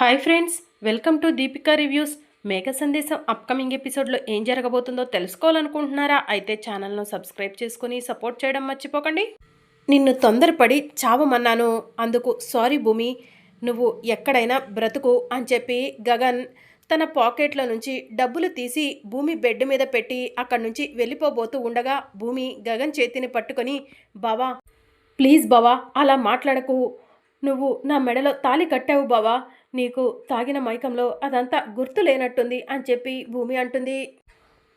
Hi friends welcome to Deepika reviews. Megha Sandesam upcoming ఎపిసోడ్లో ఏం జరగబోతుందో తెలుసుకోవాలనుకుంటున్నారా? అయితే ఛానల్ను సబ్స్క్రైబ్ చేసుకుని సపోర్ట్ చేయడం మర్చిపోకండి. నిన్ను తొందరపడి చావమన్నాను. అందుకు సారీ భూమి నువ్వు ఎక్కడైనా బ్రతుకు అని చెప్పి గగన్ తన పాకెట్లో నుంచి డబ్బులు తీసి భూమి బెడ్ మీద పెట్టి అక్కడి నుంచి వెళ్ళిపోబోతూ ఉండగా భూమి గగన్ చేతిని పట్టుకొని బావా ప్లీజ్ బావా అలా మాట్లాడకు. నువ్వు నా మెడలో తాలి కట్టావు బావా. నీకు తాగిన మైకంలో అదంతా గుర్తు లేనట్టుంది అని చెప్పి భూమి అంటుంది.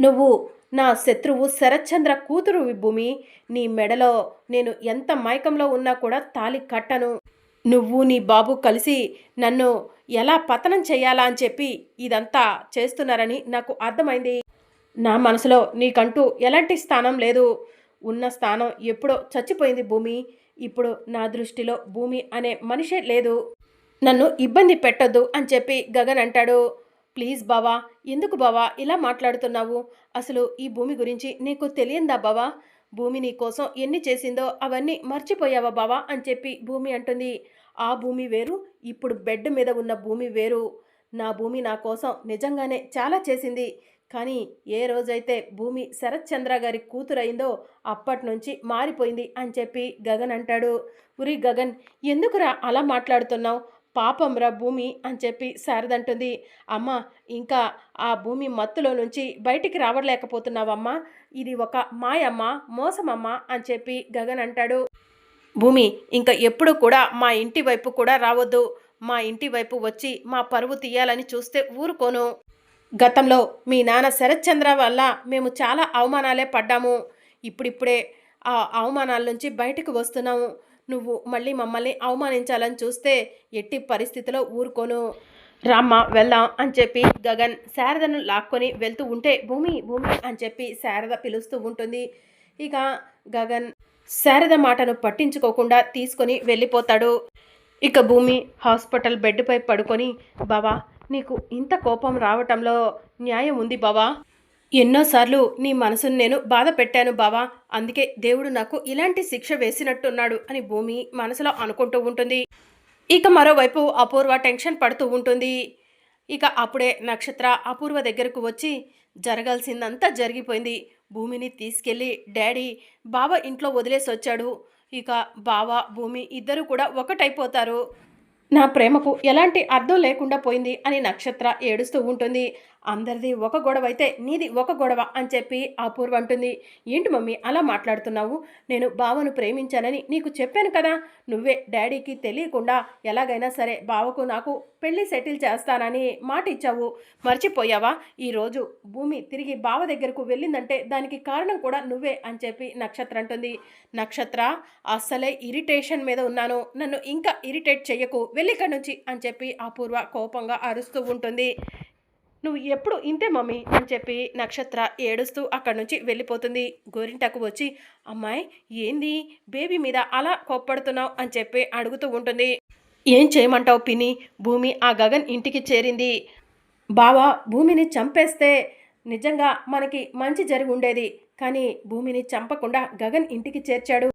నువ్వు నా శత్రువు శరత్చంద్ర కూతురు భూమి. నీ మెడలో నేను ఎంత మైకంలో ఉన్నా కూడా తాలి కట్టను. నువ్వు నీ బాబు కలిసి నన్ను ఎలా పతనం చేయాలా అని చెప్పి ఇదంతా చేస్తున్నారని నాకు అర్థమైంది. నా మనసులో నీకంటూ ఎలాంటి స్థానం లేదు. ఉన్న స్థానం ఎప్పుడో చచ్చిపోయింది భూమి. ఇప్పుడు నా దృష్టిలో భూమి అనే మనిషే లేదు. నన్ను ఇబ్బంది పెట్టొద్దు అని చెప్పి గగన్ అంటాడు. ప్లీజ్ బావా ఎందుకు బావా ఇలా మాట్లాడుతున్నావు? అసలు ఈ భూమి గురించి నీకు తెలియందా బావా? భూమి నీ కోసం ఎన్ని చేసిందో అవన్నీ మర్చిపోయావా బావా? అని చెప్పి భూమి అంటుంది. ఆ భూమి వేరు ఇప్పుడు బెడ్ మీద ఉన్న భూమి వేరు. నా భూమి నా కోసం నిజంగానే చాలా చేసింది. కానీ ఏ రోజైతే భూమి శరత్చంద్ర గారి కూతురైందో అప్పటి నుంచి మారిపోయింది అని చెప్పి గగన్ అంటాడు. ఉరి గగన్ ఎందుకురా అలా మాట్లాడుతున్నావు? పాపంరా భూమి అని చెప్పి శారదంటుంది. అమ్మ ఇంకా ఆ భూమి మత్తులో నుంచి బయటికి రావడలేకపోతున్నావమ్మా ఇది ఒక మాయమ్మ మోసమమ్మ అని చెప్పి గగన్ అంటాడు. భూమి ఇంకా ఎప్పుడు కూడా మా ఇంటి వైపు కూడా రావద్దు. మా ఇంటి వైపు వచ్చి మా పరువు తీయాలని చూస్తే ఊరుకోను. గతంలో మీ నాన్న శరత్చంద్ర వల్ల మేము చాలా అవమానాలే పడ్డాము. ఇప్పుడిప్పుడే ఆ అవమానాల నుంచి బయటకు వస్తున్నాము. నువ్వు మళ్ళీ మమ్మల్ని అవమానించాలని చూస్తే ఎట్టి పరిస్థితిలో ఊరుకోను. రామ్మ వెళ్దాం అని చెప్పి గగన్ శారదను లాక్కొని వెళ్తూ ఉంటే భూమి భూమి అని చెప్పి శారద పిలుస్తూ ఉంటుంది. ఇక గగన్ శారద మాటను పట్టించుకోకుండా తీసుకొని వెళ్ళిపోతాడు. ఇక భూమి హాస్పిటల్ బెడ్పై పడుకొని బావా నీకు ఇంత కోపం రావటంలో న్యాయం ఉంది బావా. ఎన్నోసార్లు నీ మనసును నేను బాధ పెట్టాను బావా. అందుకే దేవుడు నాకు ఇలాంటి శిక్ష వేసినట్టున్నాడు అని భూమి మనసులో అనుకుంటూ ఉంటుంది. ఇక మరోవైపు అపూర్వ టెన్షన్ పడుతూ ఉంటుంది. ఇక అప్పుడే నక్షత్ర అపూర్వ దగ్గరకు వచ్చి జరగాల్సిందంతా జరిగిపోయింది. భూమిని తీసుకెళ్ళి డాడీ బావ ఇంట్లో వదిలేసి వచ్చాడు. ఇక బావ భూమి ఇద్దరు కూడా ఒకటైపోతారు. నా ప్రేమకు ఎలాంటి అర్థం లేకుండా పోయింది అని నక్షత్ర ఏడుస్తూ ఉంటుంది. అందరిది ఒక గొడవ అయితే నీది ఒక గొడవ అని చెప్పి అపూర్వ అంటుంది. ఏంటి మమ్మీ అలా మాట్లాడుతున్నావు? నేను బావను ప్రేమించానని నీకు చెప్పాను కదా. నువ్వే డాడీకి తెలియకుండా ఎలాగైనా సరే బావకు నాకు పెళ్ళి సెటిల్ చేస్తానని మాట ఇచ్చావు. మర్చిపోయావా? ఈరోజు భూమి తిరిగి బావ దగ్గరకు వెళ్ళిందంటే దానికి కారణం కూడా నువ్వే అని చెప్పి నక్షత్ర అంటుంది. నక్షత్ర అస్సలే ఇరిటేషన్ మీద ఉన్నాను. నన్ను ఇంకా ఇరిటేట్ చెయ్యకు వెళ్ళిక్కడి నుంచి అని చెప్పి అపూర్వ కోపంగా అరుస్తూ ఉంటుంది. నువ్వు ఎప్పుడు ఇంతే మమ్మీ అని చెప్పి నక్షత్ర ఏడుస్తూ అక్కడి నుంచి వెళ్ళిపోతుంది. గోరింటకు వచ్చి అమ్మాయి ఏంది? బేబీ మీద అలా కోప్పడుతున్నావు? అని చెప్పి అడుగుతూ ఉంటుంది. ఏం చేయమంటావు పిన్ని? భూమి ఆ గగన్ ఇంటికి చేరింది. బావా భూమిని చంపేస్తే నిజంగా మనకి మంచి జరిగి ఉండేది. కానీ భూమిని చంపకుండా గగన్ ఇంటికి చేర్చాడు.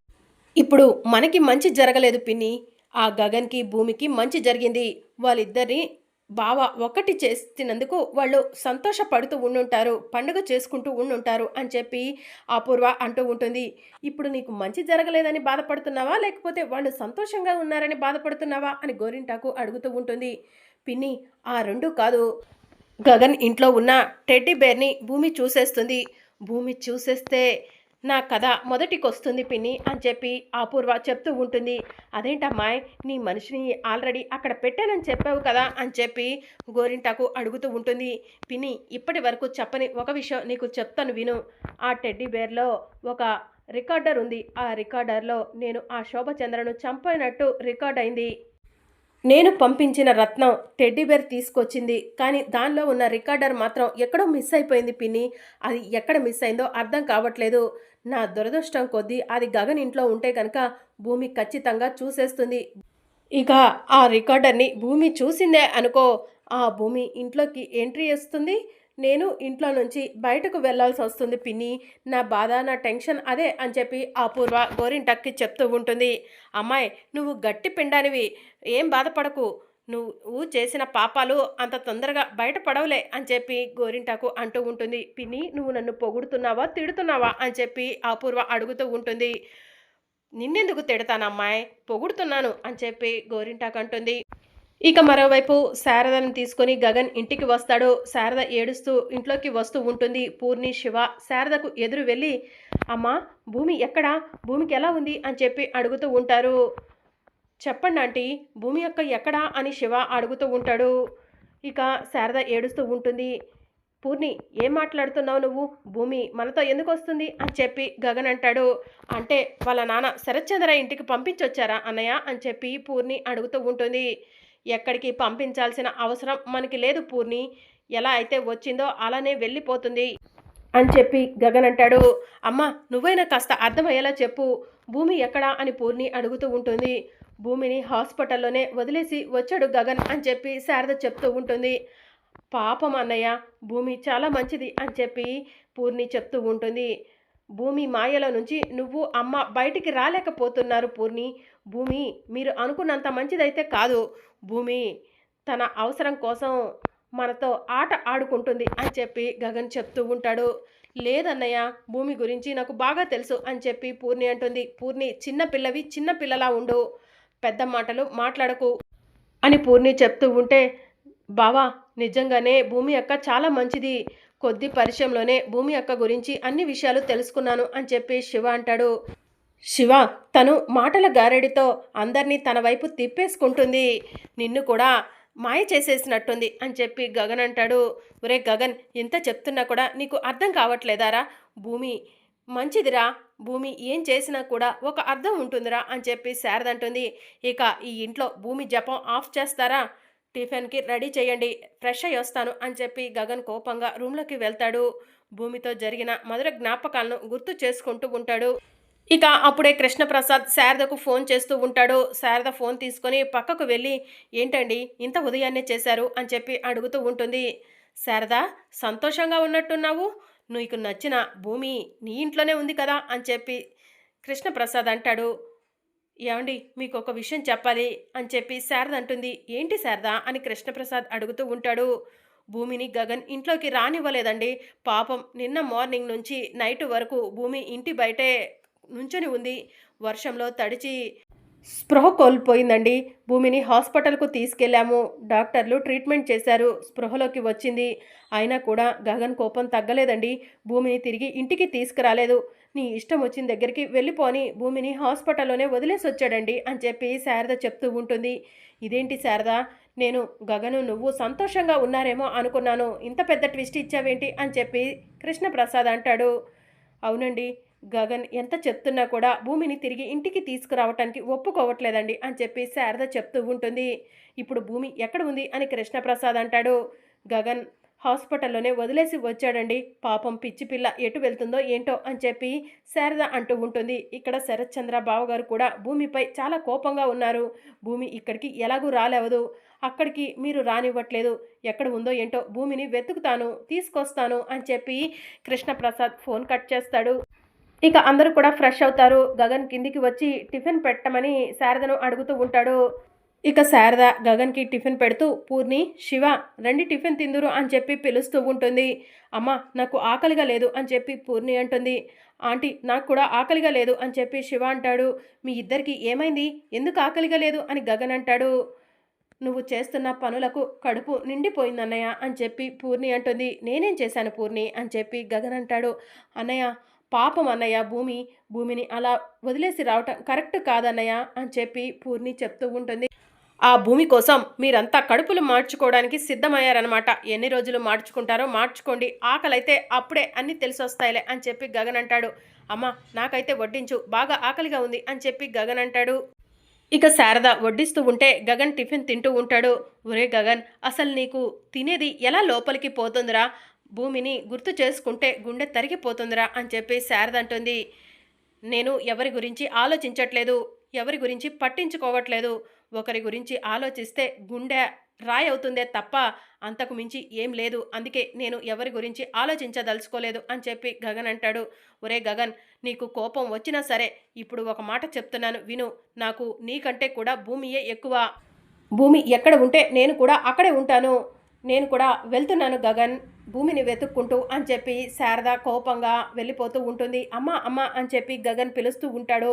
ఇప్పుడు మనకి మంచి జరగలేదు పిన్ని. ఆ గగన్కి భూమికి మంచి జరిగింది. వాళ్ళిద్దరిని బావ ఒకటి చేసినందుకు వాళ్ళు సంతోషపడుతూ ఉండుంటారు పండుగ చేసుకుంటూ ఉండుంటారు అని చెప్పి అపూర్వ అంటూ ఉంటుంది. ఇప్పుడు నీకు మంచి జరగలేదని బాధపడుతున్నావా? లేకపోతే వాళ్ళు సంతోషంగా ఉన్నారని బాధపడుతున్నావా? అని గోరింటాకు అడుగుతూ ఉంటుంది. పిన్ని ఆ రెండు కాదు. గగన్ ఇంట్లో ఉన్న టెడ్డీ బేర్ని భూమి చూసేస్తుంది. భూమి చూసేస్తే నా కథ మొదటికొస్తుంది పిన్ని అని చెప్పి అపూర్వ చెప్తూ ఉంటుంది. అదేంటమ్మాయ్? నీ మనిషిని ఆల్రెడీ అక్కడ పెట్టానని చెప్పావు కదా అని చెప్పి గోరింటాకు అడుగుతూ ఉంటుంది. పిన్ని ఇప్పటి వరకు చెప్పని ఒక విషయం నీకు చెప్తాను విను. ఆ టెడ్డీ బేర్లో ఒక రికార్డర్ ఉంది. ఆ రికార్డర్లో నేను ఆ శోభచంద్రను చంపినట్టు రికార్డ్ అయింది. నేను పంపించిన రత్నం టెడ్డీబేర్ తీసుకొచ్చింది. కానీ దానిలో ఉన్న రికార్డర్ మాత్రం ఎక్కడో మిస్ అయిపోయింది పిన్ని. అది ఎక్కడ మిస్ అయిందో అర్థం కావట్లేదు. నా దురదృష్టం కొద్దీ అది గగన్ ఇంట్లో ఉంటే కనుక భూమి ఖచ్చితంగా చూసేస్తుంది. ఇక ఆ రికార్డర్ని భూమి చూసిందే అనుకో ఆ భూమి ఇంట్లోకి ఎంట్రీ వస్తుంది. నేను ఇంట్లో నుంచి బయటకు వెళ్ళాల్సి వస్తుంది పిన్ని. నా బాధ నా టెన్షన్ అదే అని చెప్పి అపూర్వ గోరింటక్కి చెప్తూ ఉంటుంది. అమ్మాయి నువ్వు గట్టి పిండానివి. ఏం బాధపడకు. నువ్వు చేసిన పాపాలు అంత తొందరగా బయటపడవులే అని చెప్పి గోరింటాకు అంటూ ఉంటుంది. పిన్ని నువ్వు నన్ను పొగుడుతున్నావా తిడుతున్నావా అని చెప్పి అపూర్వ అడుగుతూ ఉంటుంది. నిన్నెందుకు తిడతానమ్మాయి పొగుడుతున్నాను అని చెప్పి గోరింటాకు అంటుంది. ఇక మరోవైపు శారదను తీసుకొని గగన్ ఇంటికి వస్తాడు. శారద ఏడుస్తూ ఇంట్లోకి వస్తూ ఉంటుంది. పూర్ణి శివ శారదకు ఎదురు వెళ్ళి అమ్మ భూమి ఎక్కడా? భూమికి ఎలా ఉంది? అని చెప్పి అడుగుతూ ఉంటారు. చెప్పండి ఆంటీ భూమి యొక్క ఎక్కడా అని శివ అడుగుతూ ఉంటాడు. ఇక శారద ఏడుస్తూ ఉంటుంది. పూర్ణి ఏం మాట్లాడుతున్నావు నువ్వు? భూమి మనతో ఎందుకు వస్తుంది? అని చెప్పి గగన్ అంటాడు. అంటే వాళ్ళ నాన్న శరత్చంద్ర ఇంటికి పంపించొచ్చారా అన్నయ్య? అని చెప్పి పూర్ణి అడుగుతూ ఉంటుంది. ఎక్కడికి పంపించాల్సిన అవసరం మనకి లేదు పూర్ణి. ఎలా అయితే వచ్చిందో అలానే వెళ్ళిపోతుంది అని చెప్పి గగన్ అంటాడు. అమ్మ నువ్వైనా కాస్త అర్థమయ్యేలా చెప్పు. భూమి ఎక్కడా అని పూర్ణి అడుగుతూ ఉంటుంది. భూమిని హాస్పిటల్లోనే వదిలేసి వచ్చాడు గగన్ అని చెప్పి శారద చెప్తూ ఉంటుంది. పాపం అన్నయ్య భూమి చాలా మంచిది అని చెప్పి పూర్ణి చెప్తూ ఉంటుంది. భూమి మాయలో నుంచి నువ్వు అమ్మ బయటికి రాలేకపోతున్నారు పూర్ణి. భూమి మీరు అనుకున్నంత మంచిదైతే కాదు. భూమి తన అవసరం కోసం మనతో ఆట ఆడుకుంటుంది అని చెప్పి గగన్ చెప్తూ ఉంటాడు. లేదన్నయ్య భూమి గురించి నాకు బాగా తెలుసు అని చెప్పి పూర్ణి అంటుంది. పూర్ణి చిన్నపిల్లవి చిన్నపిల్లలా ఉండు. పెద్ద మాటలు మాట్లాడకు అని పూర్ణి చెప్తూ ఉంటే బావా నిజంగానే భూమి అక్క చాలా మంచిది. కొద్ది పరిచయంలోనే భూమి అక్క గురించి అన్ని విషయాలు తెలుసుకున్నాను అని చెప్పి శివ అంటాడు. శివ తను మాటల గారెడితో అందరినీ తన వైపు తిప్పేసుకుంటుంది. నిన్ను కూడా మాయ చేసేసినట్టుంది అని చెప్పి గగన్ అంటాడు. ఒరే గగన్ ఎంత చెప్తున్నా కూడా నీకు అర్థం కావట్లేదారా? భూమి మంచిదిరా. భూమి ఏం చేసినా కూడా ఒక అర్థం ఉంటుందిరా అని చెప్పి శారద అంటుంది. ఇక ఈ ఇంట్లో భూమి జపం ఆఫ్ చేస్తారా? టిఫిన్కి రెడీ చేయండి ఫ్రెష్ అయ్యి వస్తాను అని చెప్పి గగన్ కోపంగా రూమ్లోకి వెళ్తాడు. భూమితో జరిగిన మధుర జ్ఞాపకాలను గుర్తు చేసుకుంటూ ఉంటాడు. ఇక అప్పుడే కృష్ణప్రసాద్ శారదకు ఫోన్ చేస్తూ ఉంటాడు. శారద ఫోన్ తీసుకొని పక్కకు వెళ్ళి ఏంటండి ఇంత ఉదయాన్నే చేశారు? అని చెప్పి అడుగుతూ ఉంటుంది. శారద సంతోషంగా ఉన్నట్టున్నావు? నీకు నచ్చిన భూమి నీ ఇంట్లోనే ఉంది కదా అని చెప్పి కృష్ణప్రసాద్ అంటాడు. ఏమండి మీకు ఒక విషయం చెప్పాలి అని చెప్పి శారద అంటుంది. ఏంటి శారద అని కృష్ణప్రసాద్ అడుగుతూ ఉంటాడు. భూమిని గగన్ ఇంట్లోకి రానివ్వలేదండి. పాపం నిన్న మార్నింగ్ నుంచి నైట్ వరకు భూమి ఇంటి బయటే నుంచొని ఉంది. వర్షంలో తడిచి స్పృహ కోల్పోయిందండి. భూమిని హాస్పిటల్కు తీసుకెళ్ళాము డాక్టర్లు ట్రీట్మెంట్ చేశారు. స్పృహలోకి వచ్చింది. అయినా కూడా గగన్ కోపం తగ్గలేదండి. భూమిని తిరిగి ఇంటికి తీసుకురాలేదు. నీ ఇష్టం వచ్చిన దగ్గరికి వెళ్ళిపోని భూమిని హాస్పిటల్లోనే వదిలేసి వచ్చాడండి అని చెప్పి శారద చెప్తూ ఉంటుంది. ఇదేంటి శారద? నేను గగను నువ్వు సంతోషంగా ఉన్నారేమో అనుకున్నాను. ఇంత పెద్ద ట్విస్ట్ ఇచ్చావేంటి? అని చెప్పి కృష్ణప్రసాద్ అంటాడు. అవునండి. గగన్ ఎంత చెప్తున్నా కూడా భూమిని తిరిగి ఇంటికి తీసుకురావటానికి ఒప్పుకోవట్లేదండి అని చెప్పి శారద చెప్తూ ఉంటుంది. ఇప్పుడు భూమి ఎక్కడ ఉంది? అని కృష్ణప్రసాద్ అంటాడు. గగన్ హాస్పిటల్లోనే వదిలేసి వచ్చాడండి. పాపం పిచ్చి పిల్ల ఎటు వెళ్తుందో ఏంటో అని చెప్పి శారద అంటూ ఉంటుంది. ఇక్కడ శరత్చంద్ర బావగారు కూడా భూమిపై చాలా కోపంగా ఉన్నారు. భూమి ఇక్కడికి ఎలాగూ రాలేవదు. అక్కడికి మీరు రానివ్వట్లేదు. ఎక్కడ ఉందో ఏంటో భూమిని వెతుకుతాను తీసుకొస్తాను అని చెప్పి కృష్ణప్రసాద్ ఫోన్ కట్ చేస్తాడు. ఇక అందరూ కూడా ఫ్రెష్ అవుతారు. గగన్ కిందికి వచ్చి టిఫిన్ పెట్టమని శారదను అడుగుతూ ఉంటాడు. ఇక శారద గగన్కి టిఫిన్ పెడుతూ పూర్ణి శివ రండి టిఫిన్ తిందురు అని చెప్పి పిలుస్తూ ఉంటుంది. అమ్మ నాకు ఆకలిగా లేదు అని చెప్పి పూర్ణి అంటుంది. ఆంటీ నాకు కూడా ఆకలిగా లేదు అని చెప్పి శివ అంటాడు. మీ ఇద్దరికి ఏమైంది? ఎందుకు ఆకలిగా లేదు? అని గగన్ అంటాడు. నువ్వు చేస్తున్న పనులకు కడుపు నిండిపోయింది అన్నయ్య అని చెప్పి పూర్ణి అంటుంది. నేనేం చేశాను పూర్ణి? అని చెప్పి గగన్ అంటాడు. అన్నయ్య పాపం అన్నయ్య భూమి భూమిని అలా వదిలేసి రావటం కరెక్ట్ కాదన్నయ్య అని చెప్పి పూర్ణి చెప్తూ ఉంటుంది. ఆ భూమి కోసం మీరంతా కడుపులు మార్చుకోవడానికి సిద్ధమయ్యారనమాట ఎన్ని రోజులు మార్చుకుంటారో మార్చుకోండి. ఆకలైతే అప్పుడే అన్ని తెలిసొస్తాయిలే అని చెప్పి గగన్ అంటాడు. అమ్మ నాకైతే వడ్డించు బాగా ఆకలిగా ఉంది అని చెప్పి గగన్ అంటాడు. ఇక శారద వడ్డిస్తూ ఉంటే గగన్ టిఫిన్ తింటూ ఉంటాడు. ఒరే గగన్ అసలు నీకు తినేది ఎలా లోపలికి పోతుందిరా? భూమిని గుర్తు చేసుకుంటే గుండె తరిగిపోతుందిరా అని చెప్పి శారద అంటుంది. నేను ఎవరి గురించి ఆలోచించట్లేదు ఎవరి గురించి పట్టించుకోవట్లేదు ఒకరి గురించి ఆలోచిస్తే గుండె రాయి అవుతుందే తప్ప అంతకు మించి ఏం లేదు అందుకే నేను ఎవరి గురించి ఆలోచించదలుచుకోలేదు అని చెప్పి గగన్ అంటాడు. ఒరే గగన్ నీకు కోపం వచ్చినా సరే ఇప్పుడు ఒక మాట చెప్తున్నాను విను నాకు నీకంటే కూడా భూమియే ఎక్కువ. భూమి ఎక్కడ ఉంటే నేను కూడా అక్కడే ఉంటాను నేను కూడా వెళ్తున్నాను గగన్. భూమిని వెతుక్కుంటూ అని చెప్పి శారద కోపంగా వెళ్ళిపోతూ ఉంటుంది. అమ్మ అమ్మ అని చెప్పి గగన్ పిలుస్తూ ఉంటాడు.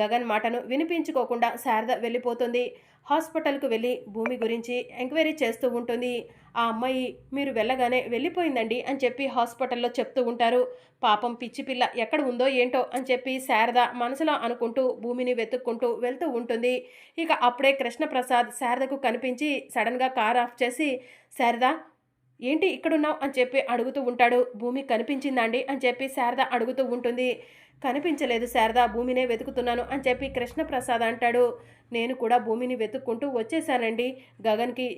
గగన్ మాటను వినిపించుకోకుండా శారద వెళ్ళిపోతుంది. హాస్పిటల్కు వెళ్ళి భూమి గురించి ఎంక్వైరీ చేస్తూ ఉంటుంది. ఆ అమ్మాయి మీరు వెళ్ళగానే వెళ్ళిపోయిందండి అని చెప్పి హాస్పిటల్లో చెప్తూ ఉంటారు. పాపం పిచ్చి పిల్ల ఎక్కడ ఉందో ఏంటో అని చెప్పి శారద మనసులో అనుకుంటూ భూమిని వెతుక్కుంటూ వెళ్తూ ఉంటుంది. ఇక అప్పుడే కృష్ణప్రసాద్ శారదకు కనిపించి సడన్గా కార్ ఆఫ్ చేసి శారద ఏంటి ఇక్కడున్నావు అని చెప్పి అడుగుతూ ఉంటాడు. భూమి కనిపించిందండి అని చెప్పి శారద అడుగుతూ ఉంటుంది. కనిపించలేదు శారద భూమినే వెతుకుతున్నాను అని చెప్పి కృష్ణప్రసాద్ అంటాడు. నేను కూడా భూమిని వెతుక్కుంటూ వచ్చేసానండి. గగన్కి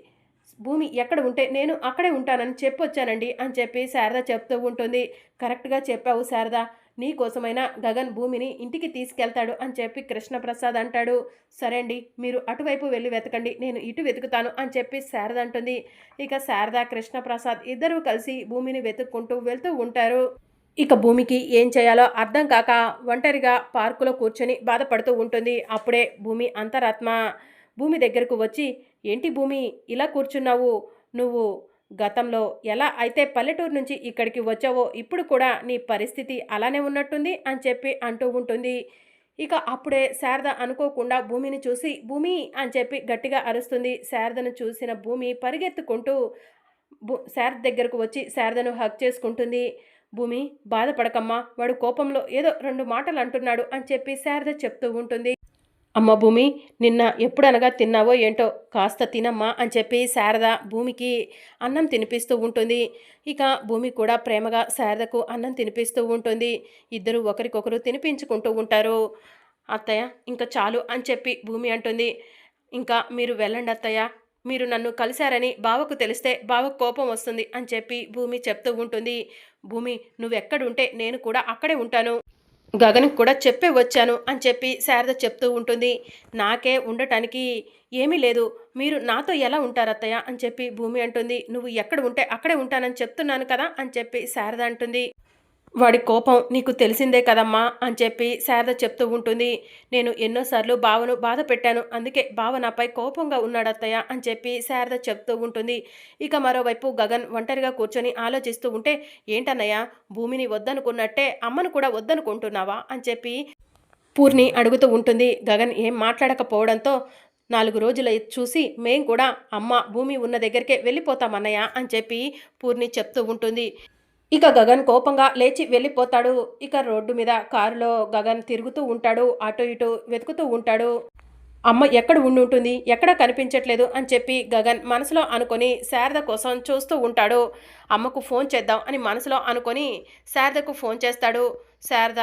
భూమి ఎక్కడ ఉంటే నేను అక్కడే ఉంటానని చెప్పొచ్చానండి అని చెప్పి శారద చెప్తూ ఉంటుంది. కరెక్ట్గా చెప్పావు శారద. నీ కోసమైనా గగన్ భూమిని ఇంటికి తీసుకెళ్తాడు అని చెప్పి కృష్ణప్రసాద్ అంటాడు. సరే అండి మీరు అటువైపు వెళ్ళి వెతకండి నేను ఇటు వెతుకుతాను అని చెప్పి శారద అంటుంది. ఇక శారద కృష్ణప్రసాద్ ఇద్దరూ కలిసి భూమిని వెతుక్కుంటూ వెళ్తూ ఉంటారు. ఇక భూమికి ఏం చేయాలో అర్థం కాక ఒంటరిగా పార్కులో కూర్చొని బాధపడుతూ ఉంటుంది. అప్పుడే భూమి అంతరాత్మ. భూమి దగ్గరకు వచ్చి ఏంటి భూమి ఇలా కూర్చున్నావు? నువ్వు గతంలో ఎలా అయితే పల్లెటూరు నుంచి ఇక్కడికి వచ్చావో ఇప్పుడు కూడా నీ పరిస్థితి అలానే ఉన్నట్టుంది అని చెప్పి అంటూ ఉంటుంది. ఇక అప్పుడే శారద అనుకోకుండా భూమిని చూసి భూమి అని చెప్పి గట్టిగా అరుస్తుంది. శారదను చూసిన భూమి పరిగెత్తుకుంటూ భూ శారద దగ్గరకు వచ్చి శారదను హక్ చేసుకుంటుంది. భూమి బాధపడకమ్మా. వాడు కోపంలో ఏదో రెండు మాటలు అంటున్నాడు అని చెప్పి శారద చెప్తూ ఉంటుంది. అమ్మ భూమి నిన్న ఎప్పుడనగా తిన్నావో ఏంటో కాస్త తినమ్మా అని చెప్పి శారద భూమికి అన్నం తినిపిస్తూ ఉంటుంది. ఇక భూమి కూడా ప్రేమగా శారదకు అన్నం తినిపిస్తూ ఉంటుంది. ఇద్దరు ఒకరికొకరు తినిపించుకుంటూ ఉంటారు. అత్తయ్య ఇంకా చాలు అని చెప్పి భూమి అంటుంది. ఇంకా మీరు వెళ్ళండి అత్తయ్య. మీరు నన్ను కలిశారని బావకు తెలిస్తే బావకు కోపం వస్తుంది అని చెప్పి భూమి చెప్తూ ఉంటుంది. భూమి నువ్వెక్కడుంటే నేను కూడా అక్కడే ఉంటాను. గగన్కి కూడా చెప్పే వచ్చాను అని చెప్పి శారద చెప్తూ ఉంటుంది. నాకే ఉండటానికి ఏమీ లేదు. మీరు నాతో ఎలా ఉంటారు అత్తయ్య? అని చెప్పి భూమి అంటుంది. నువ్వు ఎక్కడ ఉంటే అక్కడే ఉంటానని చెప్తున్నాను కదా అని చెప్పి శారద అంటుంది. వాడి కోపం నీకు తెలిసిందే కదమ్మా అని చెప్పి శారద చెప్తూ ఉంటుంది. నేను ఎన్నోసార్లు బావను బాధ పెట్టాను. అందుకే బావ నాపై కోపంగా ఉన్నాడత్తయ్య అని చెప్పి శారద చెప్తూ ఉంటుంది. ఇక మరోవైపు గగన్ ఒంటరిగా కూర్చొని ఆలోచిస్తూ ఉంటే ఏంటన్నయ్య భూమిని వద్దనుకున్నట్టే అమ్మను కూడా వద్దనుకుంటున్నావా? అని చెప్పి పూర్ణి అడుగుతూ ఉంటుంది. గగన్ ఏం మాట్లాడకపోవడంతో నాలుగు రోజులు చూసి మేం కూడా అమ్మ భూమి ఉన్న దగ్గరికే వెళ్ళిపోతామన్నయ్య అని చెప్పి పూర్ణి చెప్తూ ఉంటుంది. ఇక గగన్ కోపంగా లేచి వెళ్ళిపోతాడు. ఇక రోడ్డు మీద కారులో గగన్ తిరుగుతూ ఉంటాడు. అటు ఇటు వెతుకుతూ ఉంటాడు. అమ్మ ఎక్కడ ఉండి ఉంటుంది ఎక్కడ కనిపించట్లేదు అని చెప్పి గగన్ మనసులో అనుకొని శారద కోసం చూస్తూ ఉంటాడు. అమ్మకు ఫోన్ చేద్దాం అని మనసులో అనుకొని శారదకు ఫోన్ చేస్తాడు. శారద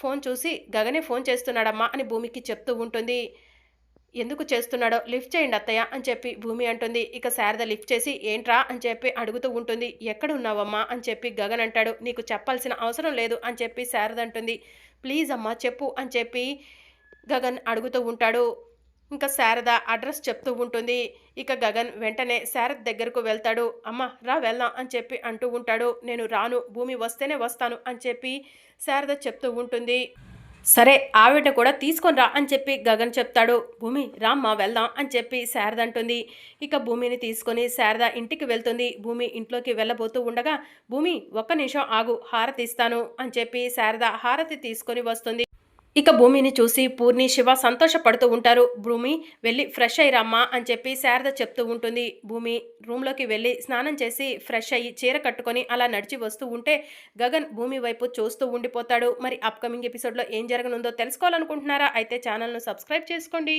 ఫోన్ చూసి గగనే ఫోన్ చేస్తున్నాడమ్మా అని భూమికి చెప్తూ ఉంటుంది. ఎందుకు చేస్తున్నాడో లిఫ్ట్ చేయండి అత్తయ్య అని చెప్పి భూమి అంటుంది. ఇక శారద లిఫ్ట్ చేసి ఏంట్రా? అని చెప్పి అడుగుతూ ఉంటుంది. ఎక్కడ ఉన్నావమ్మా అని చెప్పి గగన్ అంటాడు. నీకు చెప్పాల్సిన అవసరం లేదు అని చెప్పి శారద అంటుంది. ప్లీజ్ అమ్మా చెప్పు అని చెప్పి గగన్ అడుగుతూ ఉంటాడు. ఇంకా శారద అడ్రస్ చెప్తూ ఉంటుంది. ఇక గగన్ వెంటనే శారద దగ్గరకు వెళ్తాడు. అమ్మ రా వెళ్దాం అని చెప్పి అంటూ ఉంటాడు. నేను రాను భూమి వస్తేనే వస్తాను అని చెప్పి శారద చెప్తూ ఉంటుంది. సరే ఆవిడ కూడా తీసుకొని రా అని చెప్పి గగన్ చెప్తాడు. భూమి రామ్మా వెళ్దాం అని చెప్పి శారద అంటుంది. ఇక భూమిని తీసుకొని శారద ఇంటికి వెళ్తుంది. భూమి ఇంట్లోకి వెళ్ళబోతూ ఉండగా భూమి ఒక్క నిమిషం ఆగు హారతి ఇస్తాను అని చెప్పి శారద హారతి తీసుకొని వస్తుంది. ఇక భూమిని చూసి పూర్ణి శివ సంతోషపడుతూ ఉంటారు. భూమి వెళ్ళి ఫ్రెష్ అయ్యిరమ్మా అని చెప్పి శారద చెప్తూ ఉంటుంది. భూమి రూమ్లోకి వెళ్ళి స్నానం చేసి ఫ్రెష్ అయ్యి చీర కట్టుకొని అలా నడిచి వస్తూ ఉంటే గగన్ భూమి వైపు చూస్తూ ఉండిపోతాడు. మరి అప్కమింగ్ ఎపిసోడ్లో ఏం జరగనుందో తెలుసుకోవాలనుకుంటున్నారా? అయితే ఛానల్ను సబ్స్క్రైబ్ చేసుకోండి.